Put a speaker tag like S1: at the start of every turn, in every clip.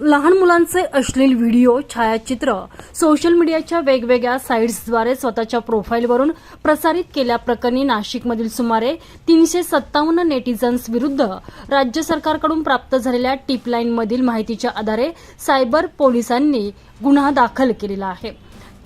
S1: लहान मुलांचे अश्लील व्हिडिओ छायाचित्र सोशल मीडियाच्या वेगवेगळ्या साईट्सद्वारे स्वतःच्या प्रोफाईलवरून प्रसारित केल्याप्रकरणी नाशिकमधील सुमारे तीनशे सत्तावन्न नेटिझन्स विरुद्ध राज्य सरकारकडून प्राप्त झालेल्या टिपलाईनमधील माहितीच्या आधारे सायबर पोलिसांनी गुन्हा दाखल केलेला आहे.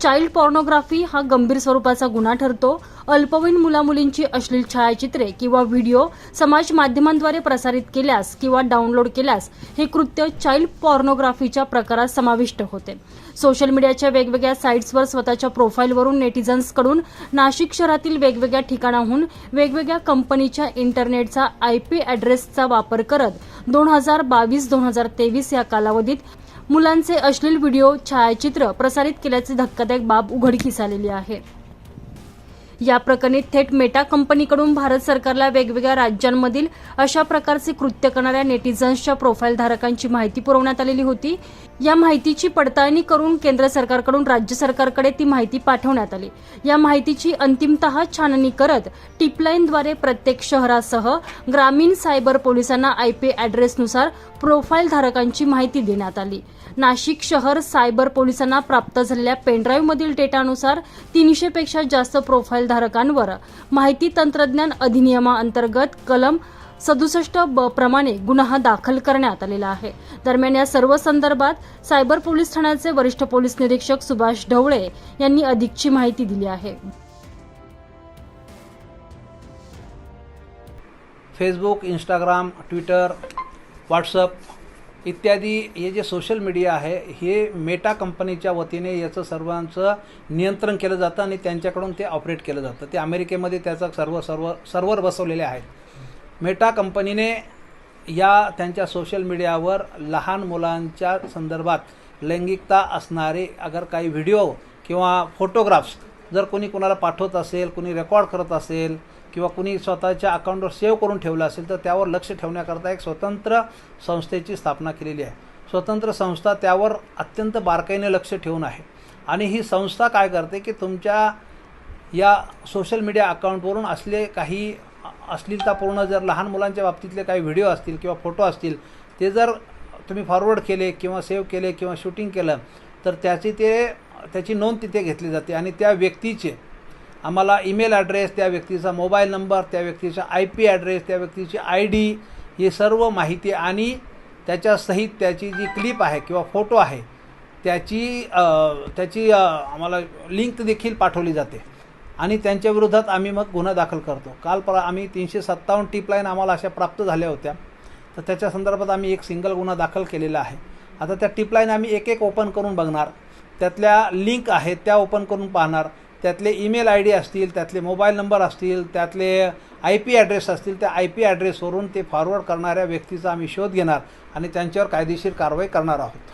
S1: चाइल्ड पॉर्नोग्राफी हा गंभीर स्वरूपाचा गुन्हा ठरतो. अल्पवयीन मुलामुलींची अश्लील छायाचित्रे किंवा व्हिडिओ समाज माध्यमांद्वारे प्रसारित केल्यास किंवा डाउनलोड केल्यास हे कृत्य चाइल्ड पॉर्नोग्राफीच्या प्रकारात समाविष्ट होते. सोशल मीडियाच्या वेगवेगळ्या साईट्सवर स्वतःच्या प्रोफाईलवरून नेटिझन्सकडून नाशिक शहरातील वेगवेगळ्या ठिकाणाहून वेगवेगळ्या कंपनीच्या इंटरनेटचा आय पी ॲड्रेसचा वापर करत दोन हजार बावीस दोन हजार तेवीस या कालावधीत मुलांचे अश्लील व्हिडिओ छायाचित्र प्रसारित केल्याची धक्कादायक बाब उघडकीस आलेली आहे. या प्रकरणी थेट मेटा कंपनीकडून भारत सरकारला वेगवेगळ्या राज्यांमधील अशा प्रकारचे कृत्य करणाऱ्या नेटिझन्सच्या प्रोफाईल धारकांची माहिती पुरवण्यात आलेली होती. या माहितीची पडताळणी करून केंद्र सरकारकडून राज्य सरकारकडे ती माहिती पाठवण्यात आली. या माहितीची अंतिमतः छाननी करत टिपलाईनद्वारे प्रत्येक शहरासह ग्रामीण सायबर पोलिसांना आयपी ॲड्रेसनुसार प्रोफाईल धारकांची माहिती देण्यात आली. नाशिक शहर सायबर पोलिसांना प्राप्त झालेल्या पेनड्राईव्हमधील डेटानुसार तीनशेपेक्षा जास्त प्रोफाईल धारकांवर माहिती तंत्रज्ञान अधिनियमाअंतर्गत कलम सदुसष्ट ब प्रमाणे गुन्हा दाखल करण्यात आलेला आहे. दरम्यान या सर्व संदर्भात सायबर पोलीस ठाण्याचे वरिष्ठ पोलीस निरीक्षक सुभाष ढवळे यांनी अधिकची माहिती दिली आहे.
S2: फेसबुक इंस्टाग्राम ट्विटर व्हॉट्सअप इत्यादी हे जे सोशल मीडिया आहे हे मेटा कंपनीच्या वतीने याचं सर्वांचं नियंत्रण केलं जातं आणि त्यांच्याकडून ते ऑपरेट केलं जातं. ते अमेरिकेमध्ये त्याचं सर्व सर्व सर्व्हर बसवलेले आहेत. मेटा कंपनीने या त्यांच्या सोशल मीडियावर लहान मुलांच्या संदर्भात लैंगिकता असणारे अगर काही व्हिडिओ किंवा फोटोग्राफ्स जर कोणी कोणाला पाठवत असेल कोणी रेकॉर्ड करत असेल किंवा कुणी स्वतःच्या अकाउंटवर सेव्ह करून ठेवलं असेल तर त्यावर लक्ष ठेवण्याकरता एक स्वतंत्र संस्थेची स्थापना केलेली आहे. स्वतंत्र संस्था त्यावर अत्यंत बारकाईने लक्ष ठेवून आहे. आणि ही संस्था काय करते की तुमच्या या सोशल मीडिया अकाउंटवरून असले काही अश्लीलतापूर्ण जर लहान मुलांच्या बाबतीतले काही व्हिडिओ असतील किंवा फोटो असतील ते जर तुम्ही फॉरवर्ड केले किंवा सेव्ह केले किंवा शूटिंग केलं तर त्याची ते त्याची नोंद तिथे घेतली जाते. आणि त्या व्यक्तीचे आम्हाला ईमेल ॲड्रेस त्या व्यक्तीचा मोबाईल नंबर त्या व्यक्तीचा आय पी ॲड्रेस त्या व्यक्तीची आय डी ही सर्व माहिती आणि त्याच्या सहित त्याची जी क्लिप आहे किंवा फोटो आहे त्याची त्याची आम्हाला लिंक देखील पाठवली जाते. आणि त्यांच्या विरोधात आम्ही मग गुन्हा दाखल करतो. काल पर आम्ही तीनशे सत्तावन्न टीप लाईन आम्हाला अशा प्राप्त झाल्या होत्या. तर त्याच्या संदर्भात आम्ही एक सिंगल गुन्हा दाखल केलेला आहे. आता त्या टिपलाईन आम्ही एक एक ओपन करून बघणार. त्यातल्या लिंक आहेत त्या ओपन करून पाहणार. त्यातले ईमेल आय डी असतील त्यातले मोबाईल नंबर असतील त्यातले आय पी ॲड्रेस असतील त्या आय पी ॲड्रेसवरून ते फॉरवर्ड करणाऱ्या व्यक्तीचा आम्ही शोध घेणार आणि त्यांच्यावर कायदेशीर कारवाई करणार आहोत.